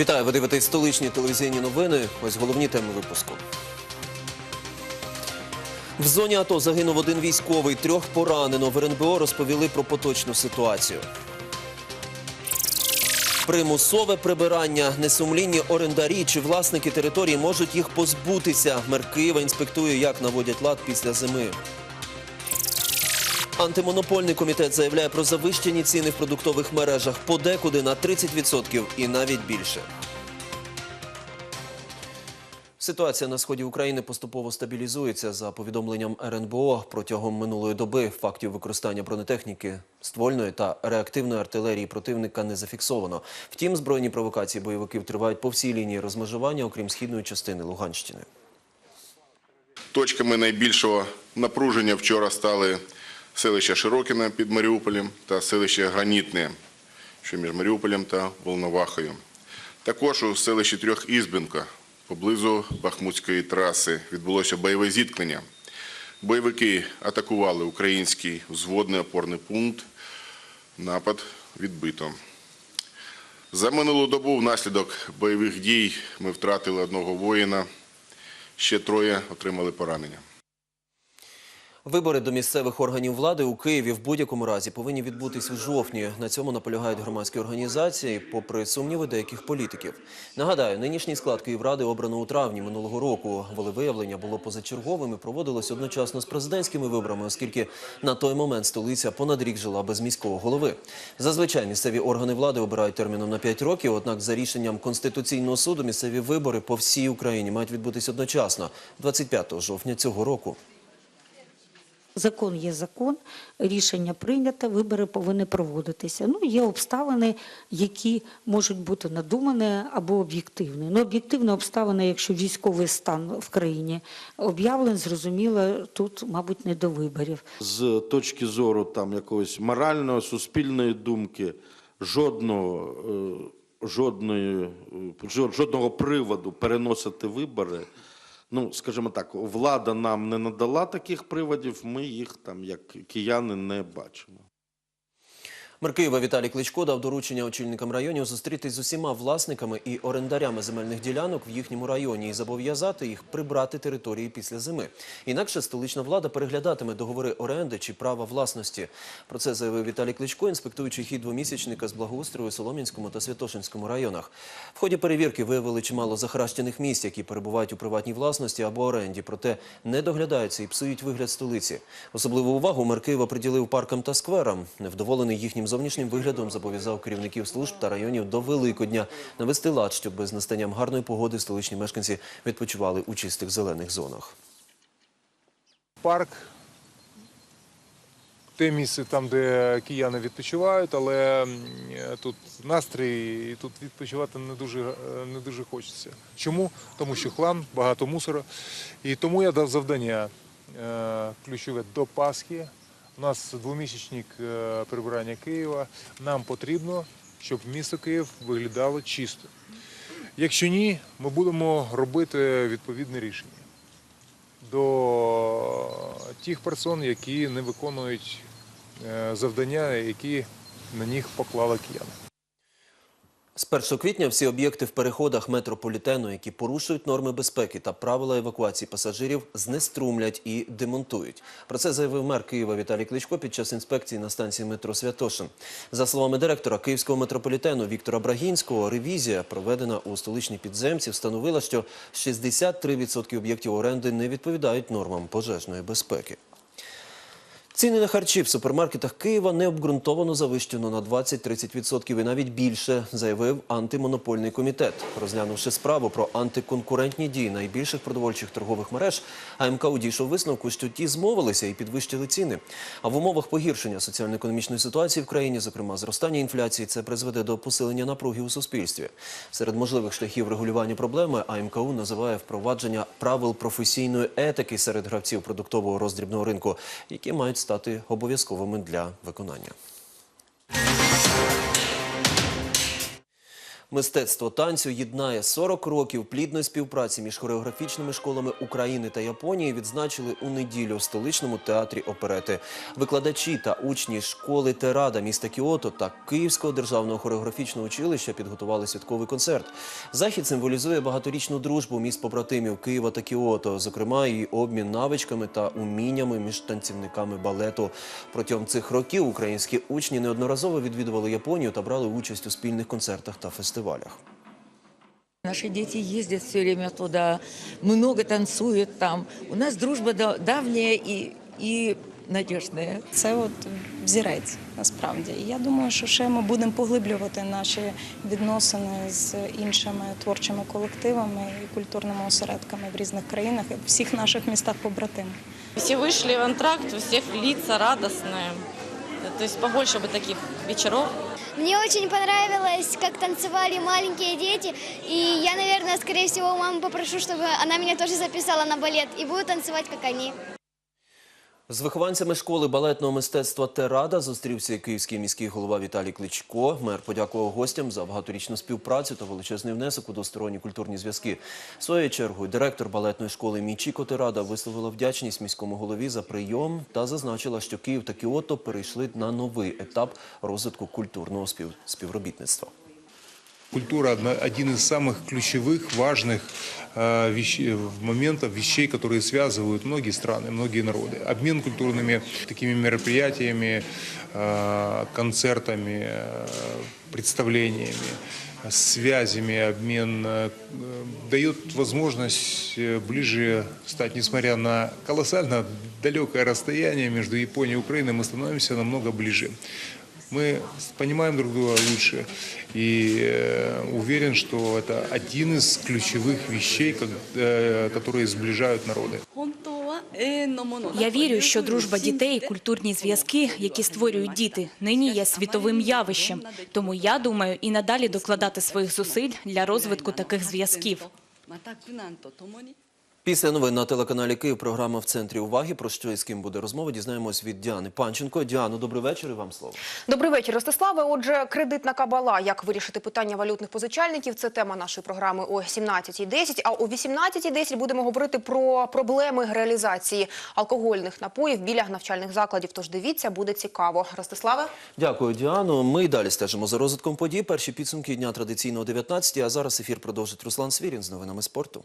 Вітаю, ви дивитесь столичні телевізійні новини. Ось головні теми випуску. В зоні АТО загинув один військовий, трьох поранено. В РНБО розповіли про поточну ситуацію. Примусове прибирання, несумлінні орендарі чи власники території можуть їх позбутися. Мер Києва інспектує, як наводять лад після зими. Антимонопольний комітет заявляє про завищені ціни в продуктових мережах подекуди на 30% і навіть більше. Ситуація на сході України поступово стабілізується. За повідомленням РНБО протягом минулої доби фактів використання бронетехніки, ствольної та реактивної артилерії противника не зафіксовано. Втім, збройні провокації бойовиків тривають по всій лінії розмежування, окрім східної частини Луганщини. Точками найбільшого напруження вчора стали селище Широкине під Маріуполем та селище Гранітне, що між Маріуполем та Волновахою. Також у селищі Трьохізбенка поблизу Бахмутської траси відбулося бойове зіткнення. Бойовики атакували український взводний опорний пункт. Напад відбито. За минулу добу внаслідок бойових дій ми втратили одного воїна. Ще троє отримали поранення. Вибори до місцевих органів влади у Києві в будь-якому разі повинні відбутись у жовтні. На цьому наполягають громадські організації, попри сумніви деяких політиків. Нагадаю, нинішній склад Київради обрано у травні минулого року. Волевиявлення було позачерговим і проводилось одночасно з президентськими виборами, оскільки на той момент столиця понад рік жила без міського голови. Зазвичай місцеві органи влади обирають терміном на 5 років. Однак, за рішенням конституційного суду, місцеві вибори по всій Україні мають відбутись одночасно 25 жовтня цього року. Закон є закон, рішення прийнято, вибори повинні проводитися. Ну, є обставини, які можуть бути надумані або об'єктивні. Ну, об'єктивні обставини, якщо військовий стан в країні об'явлений, зрозуміло, тут, мабуть, не до виборів. з точки зору там якогось морального, суспільної думки, жодного, е, жодної, е, жодного приводу переносити вибори. Ну, скажімо так, влада нам не надала таких приводів, ми їх там, як кияни, не бачимо. Мер Києва Віталій Кличко дав доручення очільникам районів зустрітись з усіма власниками і орендарями земельних ділянок в їхньому районі і зобов'язати їх прибрати території після зими. Інакше столична влада переглядатиме договори оренди чи права власності. Про це заявив Віталій Кличко, інспектуючи хід двомісячника з благоустрою Солом'янському та Святошинському районах. В ході перевірки виявили чимало захаращених місць, які перебувають у приватній власності або оренді, проте не доглядаються і псують вигляд столиці. Особливу увагу мер Києва приділив паркам та скверам. Невдоволений їхнім зовнішнім виглядом зобов'язав керівників служб та районів до Великодня навести лад, щоб з настанням гарної погоди столичні мешканці відпочивали у чистих зелених зонах. парк. Те місце там, де кияни відпочивають, але тут настрій і тут відпочивати не дуже, е, не дуже хочеться. Чому? Тому що хлам, багато мусора. І тому я дав завдання е, ключове до Пасхи. У нас двомісячник е, прибирання Києва. Нам потрібно, щоб місто Київ виглядало чисто. Якщо ні, ми будемо робити відповідне рішення до тих персон, які не виконують е, завдання, які на них поклала кияни. З 1 квітня всі об'єкти в переходах метрополітену, які порушують норми безпеки та правила евакуації пасажирів, знеструмлять і демонтують. Про це заявив мер Києва Віталій Кличко під час інспекції на станції метро Святошин. За словами директора Київського метрополітену Віктора Брагінського, ревізія, проведена у столичній підземці, встановила, що 63% об'єктів оренди не відповідають нормам пожежної безпеки. Ціни на харчі в супермаркетах Києва необґрунтовано завищено на 20-30% і навіть більше, заявив антимонопольний комітет. Розглянувши справу про антиконкурентні дії найбільших продовольчих торгових мереж, АМК дійшов висновку, що ті змовилися і підвищили ціни. А в умовах погіршення соціально-економічної ситуації в країні, зокрема зростання інфляції, це призведе до посилення напруги у суспільстві. Серед можливих шляхів регулювання проблеми АМКУ називає впровадження правил професійної етики серед гравців продуктового роздрібного ринку, які мають стати обов'язковими для виконання. Мистецтво танцю єднає 40 років плідної співпраці між хореографічними школами України та Японії. Відзначили у неділю в столичному театрі оперети. Викладачі та учні школи Терада міста Кіото та Київського державного хореографічного училища підготували святковий концерт. Захід символізує багаторічну дружбу міст побратимів Києва та Кіото, зокрема і обмін навичками та уміннями між танцівниками балету. Протягом цих років українські учні неодноразово відвідували Японію та брали участь у спільних концертах та фестивалях. Наши дети ездят все время туда, много танцуют там. У нас дружба да- давняя и, и надежная. Це от взірець насправді. І я думаю, що ще ми будемо поглиблювати наші відносини з іншими творчими колективами і культурними осередками в різних країнах і в всіх наших містах побратимах. Все вышли в антракт, у всех лица радостные. То есть побольше бы таких вечеров. Мне очень понравилось, как танцевали маленькие дети. И я, наверное, скорее всего, у мамы попрошу, чтобы она меня тоже записала на балет. И буду танцевать, как они. З вихованцями школи балетного мистецтва Терада зустрівся київський міський голова Віталій Кличко. Мер подякував гостям за багаторічну співпрацю та величезний внесок у двосторонні культурні зв'язки. Своєю чергою директор балетної школи Мічіко Терада висловила вдячність міському голові за прийом та зазначила, що Київ та Кіото перейшли на новий етап розвитку культурного спів- співробітництва. Культура один из самых ключевых, важных э, вещей- моментов, вещей, которые связывают многие страны, многие народы. Обмен культурными такими мероприятиями, э, концертами, э, представлениями, связями, обмен э, дает возможность э, ближе стать, несмотря на колоссально далекое расстояние между Японией и Украиной, мы становимся намного ближе. Мы понимаем друг друга лучше и э, уверен, что это один из ключевых вещей, как- э, которые сближают народы. Я вірю, що дружба дітей і культурні зв'язки, які створюють діти, нині є світовим явищем. Тому я думаю і надалі докладати своїх зусиль для розвитку таких зв'язків. Після новин на телеканалі Київ програма в центрі уваги. Про що і з ким буде розмова? Дізнаємось від Діани Панченко. Діано, добрий вечір. і Вам слово. Добрий вечір, Ростиславе. Отже, кредитна кабала. Як вирішити питання валютних позичальників? Це тема нашої програми о 17.10. А о 18.10 будемо говорити про проблеми реалізації алкогольних напоїв біля навчальних закладів. Тож дивіться, буде цікаво. Ростиславе. Дякую, Діано. Ми й далі стежимо за розвитком подій. Перші підсумки дня традиційно о 19 А зараз ефір продовжить Руслан Свірін з новинами спорту.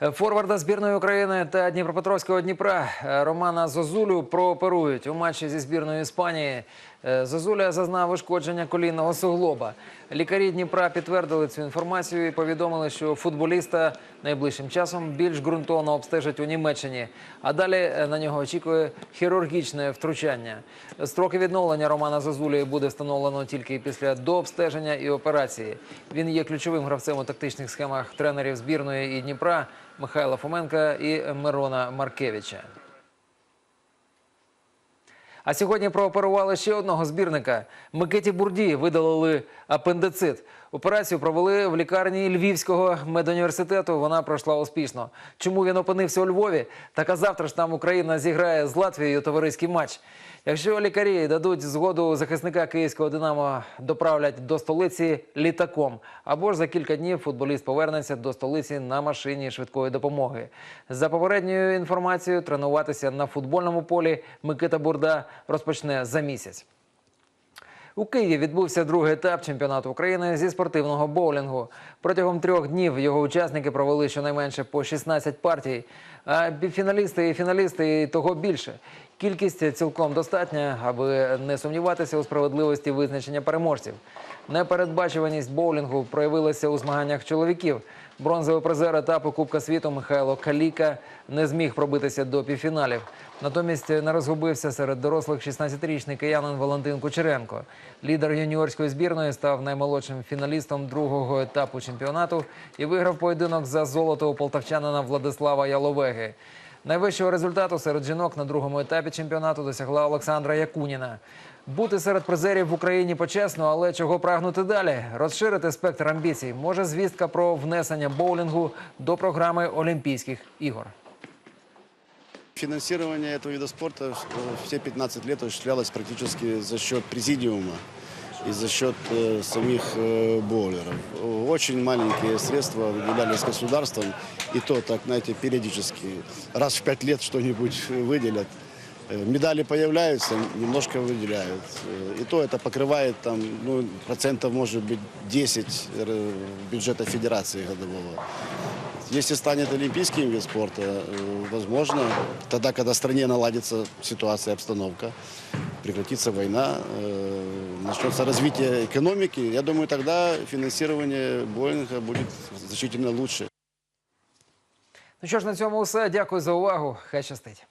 Форварда збірної України та Дніпропетровського Дніпра е, Романа Зозулю прооперують у матчі зі збірною Іспанії. Е, Зозуля зазнав ушкодження колінного суглоба. Лікарі Дніпра підтвердили цю інформацію і повідомили, що футболіста найближчим часом більш ґрунтовно обстежать у Німеччині. А далі е, на нього очікує хірургічне втручання. Строки відновлення Романа Зозулі буде встановлено тільки після дообстеження і операції. Він є ключовим гравцем у тактичних схемах тренерів збірної і Дніпра Михайла Фоменка і Мирона Маркевича. А сьогодні прооперували ще одного збірника. Микиті Бурді видалили апендицит. Операцію провели в лікарні Львівського медуніверситету. Вона пройшла успішно. Чому він опинився у Львові? Так а завтра ж там Україна зіграє з Латвією товариський матч. Якщо лікарі дадуть згоду захисника київського Динамо доправлять до столиці літаком, або ж за кілька днів футболіст повернеться до столиці на машині швидкої допомоги. За попередньою інформацією, тренуватися на футбольному полі Микита Бурда розпочне за місяць. У Києві відбувся другий етап чемпіонату України зі спортивного боулінгу. Протягом трьох днів його учасники провели щонайменше по 16 партій. А фіналісти і фіналісти того більше. Кількість цілком достатня, аби не сумніватися у справедливості визначення переможців. Непередбачуваність боулінгу проявилася у змаганнях чоловіків. Бронзовий призер етапу Кубка світу Михайло Каліка не зміг пробитися до півфіналів. Натомість не розгубився серед дорослих 16-річний киянин Валентин Кучеренко. Лідер юніорської збірної став наймолодшим фіналістом другого етапу чемпіонату і виграв поєдинок за золото у полтавчанина Владислава Яловеги. Найвищого результату серед жінок на другому етапі чемпіонату досягла Олександра Якуніна. Бути серед призерів в Україні почесно, але чого прагнути далі? Розширити спектр амбіцій може звістка про внесення боулінгу до програми Олімпійських ігор. Финансирование этого вида спорта э, все 15 лет осуществлялось практически за счет президиума и за счет э, самих э, боулеров. Очень маленькие средства выделялись государством, и то так, знаете, периодически, раз в пять лет что-нибудь выделят. Э, Медали появляются, немножко выделяют. Э, И то это покрывает там, ну, процентов, может быть, 10 э, бюджета федерации годового. Если станет олимпийским вид спорта, э, возможно, тогда, когда в стране наладится ситуация, обстановка, прекратится война, э, начнется развитие экономики, я думаю, тогда финансирование боулинга будет значительно лучше. Ну що ж, на цьому все. Дякую за увагу. Хай щастить.